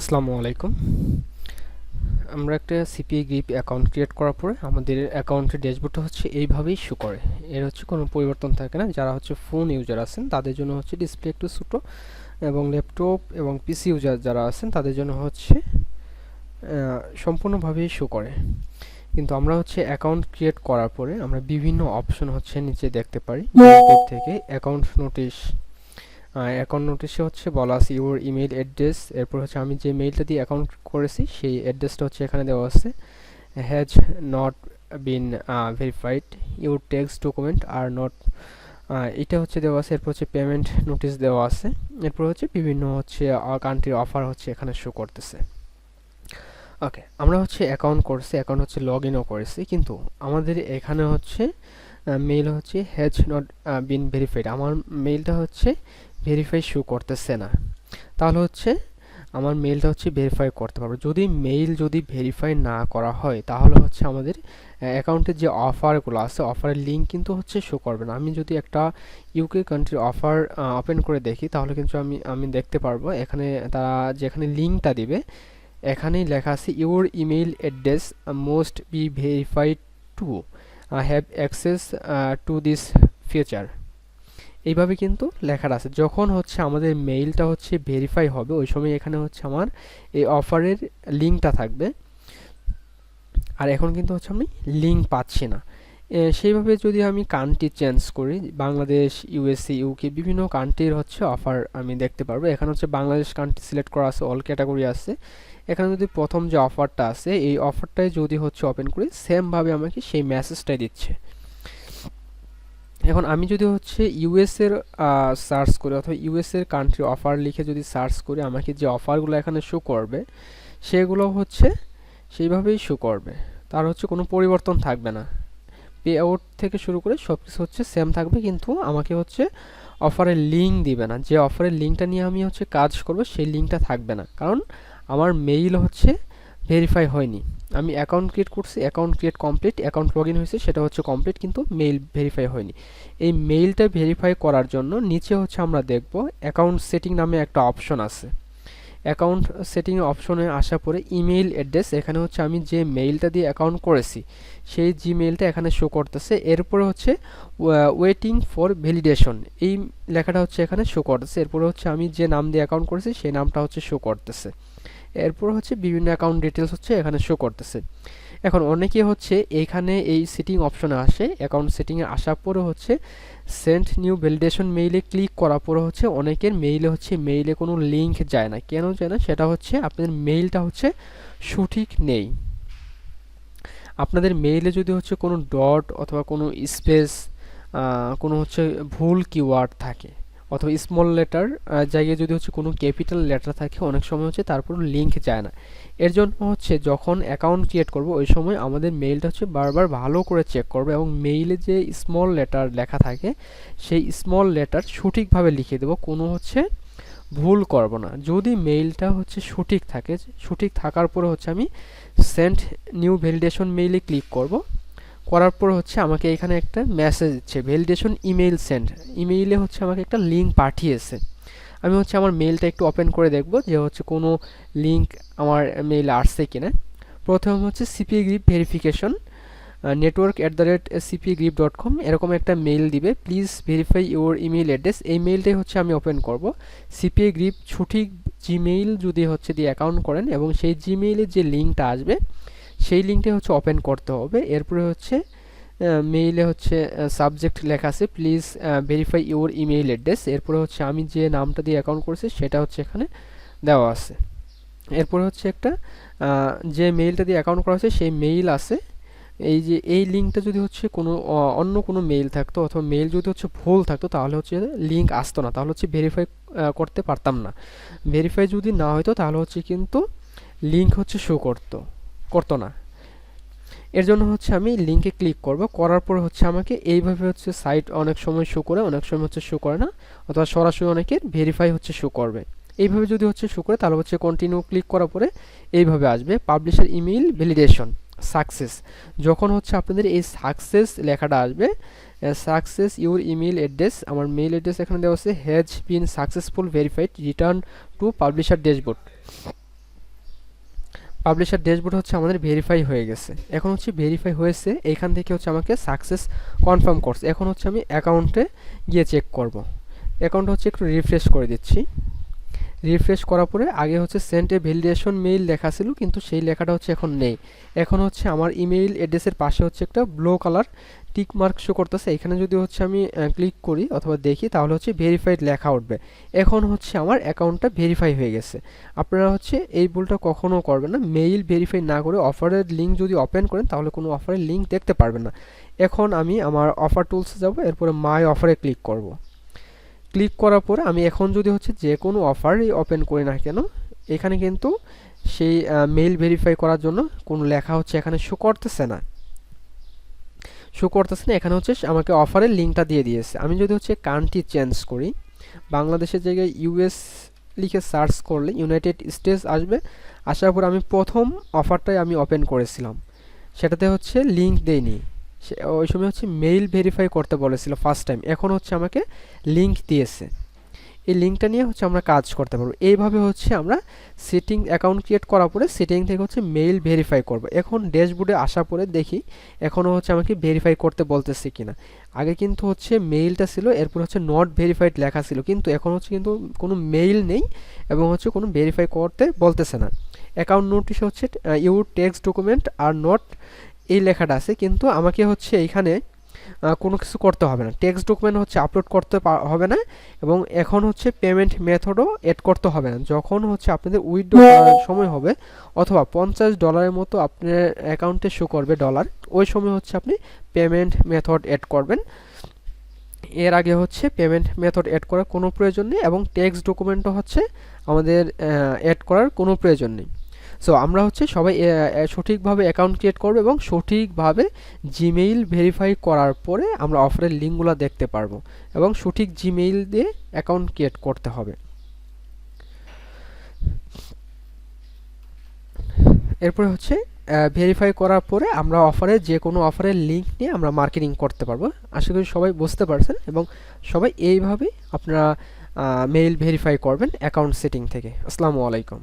আসসালামু আলাইকুম। আমরা একটা সিপিআই গ্রিপ অ্যাকাউন্ট ক্রিয়েট করার পরে আমাদের অ্যাকাউন্টের ড্যাশবোর্ডটা হচ্ছে এইভাবেই শো করে। এর হচ্ছে কোনো পরিবর্তন থাকে না। যারা হচ্ছে ফোন ইউজার আছেন তাদের জন্য হচ্ছে ডিসপ্লে একটু ছোটো এবং ল্যাপটপ এবং পিসি ইউজার যারা আছেন তাদের জন্য হচ্ছে সম্পূর্ণভাবেই শো করে। কিন্তু আমরা হচ্ছে অ্যাকাউন্ট ক্রিয়েট করার পরে আমরা বিভিন্ন অপশন হচ্ছে নিচে দেখতে পারি। থেকে অ্যাকাউন্ট নোটিশ অ্যাকাউন্ট নোটিশে হচ্ছে বলা আছে ইউর ইমেল অ্যাড্রেস এরপর হচ্ছে আমি যে মেইলটা দিয়ে অ্যাকাউন্ট করেছি, সেই অ্যাড্রেসটা হচ্ছে এখানে দেওয়া আছে। Has not been verified your text document are not এটা হচ্ছে দেওয়া আছে, এরপর হচ্ছে পেমেন্ট নোটিশ দেওয়া আছে। এরপর হচ্ছে বিভিন্ন হচ্ছে কান্ট্রির অফার হচ্ছে এখানে শো করতেছে। ওকে আমরা হচ্ছে অ্যাকাউন্ট করছি অ্যাকাউন্ট হচ্ছে লগ ইনও করেছি, কিন্তু আমাদের এখানে হচ্ছে মেইল হচ্ছে হ্যাজ নট বিন ভেরিফাইড আমার মেইলটা হচ্ছে ভেরিফাই শো করতেছে না। তাহলে হচ্ছে, আমার মেইলটা হচ্ছে ভেরিফাই করতে পারব। যদি মেইল যদি ভেরিফাই না করা হয়, তাহলে হচ্ছে আমাদের অ্যাকাউন্টের যে অফারগুলো আছে অফারের লিঙ্ক কিন্তু হচ্ছে শো করবে না। আমি যদি একটা ইউকে কান্ট্রির অফার ওপেন করে দেখি, তাহলে কিন্তু আমি আমি দেখতে পারব। এখানে তারা যেখানে লিঙ্কটা দিবে, এখানেই লেখা আছে your email address must be verified to have access to this feature এইভাবে কিন্তু লেখার আছে। যখন হচ্ছে আমাদের মেইলটা হচ্ছে ভেরিফাই হবে, ওই সময় এখানে হচ্ছে আমার এই অফারের লিঙ্কটা থাকবে। আর এখন কিন্তু হচ্ছে আমি লিঙ্ক পাচ্ছি না। সেইভাবে যদি আমি কান্ট্রি চেঞ্জ করি, বাংলাদেশ ইউএসএ ইউকে বিভিন্ন কান্ট্রির হচ্ছে অফার আমি দেখতে পারব। এখানে হচ্ছে বাংলাদেশ কান্ট্রি সিলেক্ট করা আছে অল ক্যাটাগরি আছে। এখানে যদি প্রথম যে অফারটা আছে, এই অফারটাই যদি হচ্ছে ওপেন করি সেমভাবে আমাকে সেই মেসেজটাই দিচ্ছে। এখন আমি যদি হচ্ছে ইউএসের সার্চ করি অথবা ইউএসের কান্ট্রি অফার লিখে যদি সার্চ করি, আমাকে যে অফারগুলো এখানে শো করবে সেগুলো হচ্ছে সেইভাবেই শো করবে। তার হচ্ছে কোনো পরিবর্তন থাকবে না। পে আউট থেকে শুরু করে সব কিছু হচ্ছে সেম থাকবে, কিন্তু আমাকে হচ্ছে অফারের লিঙ্ক দিবে না। যে অফারের লিঙ্কটা নিয়ে আমি হচ্ছে কাজ করব, সেই লিঙ্কটা থাকবে না। কারণ আমার মেইল হচ্ছে ভেরিফাই হয়নি। আমি অ্যাকাউন্ট ক্রিয়েট করছি account create complete account log in হয়েছে, সেটা হচ্ছে কমপ্লিট কিন্তু মেইল ভেরিফাই হয়নি। এই মেইলটা ভেরিফাই করার জন্য নিচে হচ্ছে আমরা দেখব অ্যাকাউন্ট সেটিং নামে একটা অপশন আছে। অ্যাকাউন্ট সেটিং অপশনে আসার পরে ইমেইল অ্যাড্রেস এখানে হচ্ছে আমি যে মেইলটা দিয়ে অ্যাকাউন্ট করেছি, সেই জিমেইলটা এখানে শো করতেছে। এরপরে হচ্ছে ওয়েটিং ফর ভ্যালিডেশন এই লেখাটা হচ্ছে এখানে শো করতেছে। এরপরে হচ্ছে আমি যে নাম দিয়ে অ্যাকাউন্ট করেছি, সেই নামটা হচ্ছে শো করতেছে। এরপর হচ্ছে বিভিন্ন অ্যাকাউন্ট ডিটেলস হচ্ছে এখানে শো করতেছে। এখন অনেকে হচ্ছে এখানে এই সেটিং অপশনে আসে। অ্যাকাউন্ট সেটিংয়ে আসার পরে হচ্ছে সেন্ট নিউ ভ্যালিডেশন মেইলে ক্লিক করার পরে হচ্ছে অনেকের মেইলে হচ্ছে মেইলে কোনো লিঙ্ক যায় না। কেন যায় না? সেটা হচ্ছে আপনাদের মেইলটা হচ্ছে সঠিক নেই। আপনাদের মেইলে যদি হচ্ছে কোনো ডট অথবা কোনো স্পেস কোনো হচ্ছে ভুল কিওয়ার্ড থাকে অথবা স্মল লেটার জায়গায় যদি হচ্ছে কোনো ক্যাপিটাল লেটার থাকে, অনেক সময় হচ্ছে তারপর লিঙ্ক যায় না। এর জন্য হচ্ছে যখন অ্যাকাউন্ট ক্রিয়েট করব, ওই সময় আমাদের মেইলটা হচ্ছে বারবার ভালো করে চেক করবে এবং মেইলে যে স্মল লেটার লেখা থাকে, সেই স্মল লেটার সঠিকভাবে লিখে দেবো। কোনো হচ্ছে ভুল করব না। যদি মেইলটা হচ্ছে সঠিক থাকে, সঠিক থাকার পরে হচ্ছে আমি সেন্ট নিউ ভ্যালিডেশন মেইলে ক্লিক করব। করার পর হচ্ছে আমাকে এখানে একটা মেসেজ দিচ্ছে ভ্যালিডেশন ইমেইল সেন্ড ইমেইলে হচ্ছে আমাকে একটা লিঙ্ক পাঠিয়েছে। আমি হচ্ছে আমার মেইলটা একটু ওপেন করে দেখব যে হচ্ছে কোনো লিঙ্ক আমার মেইলে আসছে কিনা। প্রথম হচ্ছে CP grip verification network at the rate CP grip dot com এরকম একটা মেইল দিবে। Please verify your email address এই মেইলটাই হচ্ছে আমি ওপেন করব। সিপিএ গ্রিপ ছুটি জিমেইল যদি হচ্ছে দিয়ে অ্যাকাউন্ট করেন এবং সেই জিমেইলের যে লিঙ্কটা আসবে সেই লিঙ্কটা হচ্ছে ওপেন করতে হবে। এরপরে হচ্ছে মেইলে হচ্ছে সাবজেক্ট লেখা আছে। Please verify your email address এরপরে হচ্ছে আমি যে নামটা দিয়ে অ্যাকাউন্ট করেছি, সেটা হচ্ছে এখানে দেওয়া আছে। এরপরে হচ্ছে একটা যে মেইলটা দিয়ে অ্যাকাউন্ট করা হয়েছে সেই মেইল আছে। এই যে, এই লিঙ্কটা যদি হচ্ছে কোনো অন্য কোনো মেইল থাকতো অথবা মেইল যদি হচ্ছে ভুল থাকতো, তাহলে হচ্ছে লিঙ্ক আসতো না। তাহলে হচ্ছে ভেরিফাই করতে পারতাম না। ভেরিফাই যদি না হতো তাহলে হচ্ছে কিন্তু লিঙ্ক হচ্ছে শো করতো। করতো না। এর জন্য হচ্ছে আমি লিঙ্কে ক্লিক করব। করার পর হচ্ছে আমাকে এইভাবে হচ্ছে সাইট অনেক সময় শো করে, অনেক সময় হচ্ছে শো করে না। অথবা সরাসরি অনেকের ভেরিফাই হচ্ছে শো করবে। এইভাবে যদি হচ্ছে শো করে, তাহলে হচ্ছে কন্টিনিউ ক্লিক করার পরে এইভাবে আসবে। পাবলিশার ইমেইল ভ্যালিডেশন সাকসেস যখন হচ্ছে আপনাদের এই সাকসেস লেখাটা আসবে সাকসেস ইউর ইমেল অ্যাড্রেস আমার মেইল অ্যাড্রেস এখানে দেওয়া আছে has been successful verified return to publisher dashboard publisher dashboard হচ্ছে আমাদের ভেরিফাই হয়ে গেছে। এখন হচ্ছে ভেরিফাই হয়েছে, এখান থেকে হচ্ছে আমাকে সাকসেস কনফার্ম করছে। এখন হচ্ছে আমি অ্যাকাউন্টে গিয়ে চেক করব। অ্যাকাউন্ট হচ্ছে একটু রিফ্রেশ করে দিচ্ছি। রিফ্রেশ করার পরে আগে হচ্ছে সেন্ট ভ্যালিডেশন মেইল লেখা ছিল, কিন্তু সেই লেখাটা হচ্ছে এখন নেই। এখন হচ্ছে আমার ইমেইল অ্যাড্রেসের পাশে হচ্ছে একটা blue colour tick mark show করতেছে। এখানে যদি হচ্ছে আমি ক্লিক করি অথবা দেখি, তাহলে হচ্ছে ভেরিফাইড লেখা উঠবে। এখন হচ্ছে আমার অ্যাকাউন্টটা ভেরিফাই হয়ে গেছে। আপনারা হচ্ছে এই ভুলটা কখনও করবেন না। মেইল ভেরিফাই না করে অফারের লিঙ্ক যদি ওপেন করেন, তাহলে কোনো অফারের লিঙ্ক দেখতে পারবেন না। এখন আমি আমার অফার টুলসে যাব, এরপরে মাই অফারে ক্লিক করব। ক্লিক করার পরে আমি এখন যদি হচ্ছে যে কোনো অফারই ওপেন করি না কেন, এখানে কিন্তু সেই মেইল ভেরিফাই করার জন্য কোনো লেখা হচ্ছে এখানে শো করতেছে না। শো করতেছে না, এখানে হচ্ছে আমাকে অফারের লিঙ্কটা দিয়ে দিয়েছে। আমি যদি হচ্ছে কান্ট্রি চেঞ্জ করি, বাংলাদেশের জায়গায় ইউএস লিখে সার্চ করলে ইউনাইটেড স্টেটস আসবে, আসার পর আমি প্রথম অফারটাই আমি ওপেন করেছিলাম। সেটাতে হচ্ছে লিঙ্ক দেয়নি। ওই সময় হচ্ছে মেইল ভেরিফাই করতে বলেছিল ফার্স্ট টাইম এখন হচ্ছে আমাকে লিঙ্ক দিয়েছে। এই লিঙ্কটা নিয়ে হচ্ছে আমরা কাজ করতে পারব। এইভাবে হচ্ছে আমরা সেটিং অ্যাকাউন্ট ক্রিয়েট করার পরে সেটিং থেকে হচ্ছে মেইল ভেরিফাই করব। এখন ড্যাশবোর্ডে আসার পরে দেখি এখনও হচ্ছে আমাকে ভেরিফাই করতে বলতেছে কিনা। আগে কিন্তু হচ্ছে মেইলটা ছিল, এরপর হচ্ছে নট ভেরিফাইড লেখা ছিল। কিন্তু এখন হচ্ছে কিন্তু কোনো মেইল নেই এবং হচ্ছে কোনো ভেরিফাই করতে বলতেছে না। অ্যাকাউন্ট নোটিশ হচ্ছে you text document are not এই লেখাটা আছে, কিন্তু আমাকে হচ্ছে এইখানে কোনো কিছু করতে হবে না। টেক্সট ডকুমেন্ট হচ্ছে আপলোড করতে হবে না এবং এখন হচ্ছে পেমেন্ট মেথডও এড করতে হবে না। যখন হচ্ছে আপনাদের উইথড্র করার সময় হবে, অথবা পঞ্চাশ ডলারের মতো আপনার অ্যাকাউন্টে শো করবে ডলার ওই সময় হচ্ছে আপনি পেমেন্ট মেথড এড করবেন। এর আগে হচ্ছে পেমেন্ট মেথড এড করার কোনো প্রয়োজন নেই এবং টেক্সট ডকুমেন্টও হচ্ছে আমাদের অ্যাড করার কোনো প্রয়োজন নেই। সো আমরা হচ্ছে সবাই সঠিকভাবে অ্যাকাউন্ট ক্রিয়েট করব এবং সঠিকভাবে জিমেইল ভেরিফাই করার পরে আমরা অফারের লিঙ্কগুলো দেখতে পারব এবং সঠিক জিমেইল দিয়ে অ্যাকাউন্ট ক্রিয়েট করতে হবে। এরপরে হচ্ছে ভেরিফাই করার পরে আমরা অফারে যে কোনো অফারের লিঙ্ক নিয়ে আমরা মার্কেটিং করতে পারব। আশা করি সবাই বুঝতে পারছেন এবং সবাই এইভাবেই আপনারা মেইল ভেরিফাই করবেন অ্যাকাউন্ট সেটিং থেকে। আসসালামু আলাইকুম।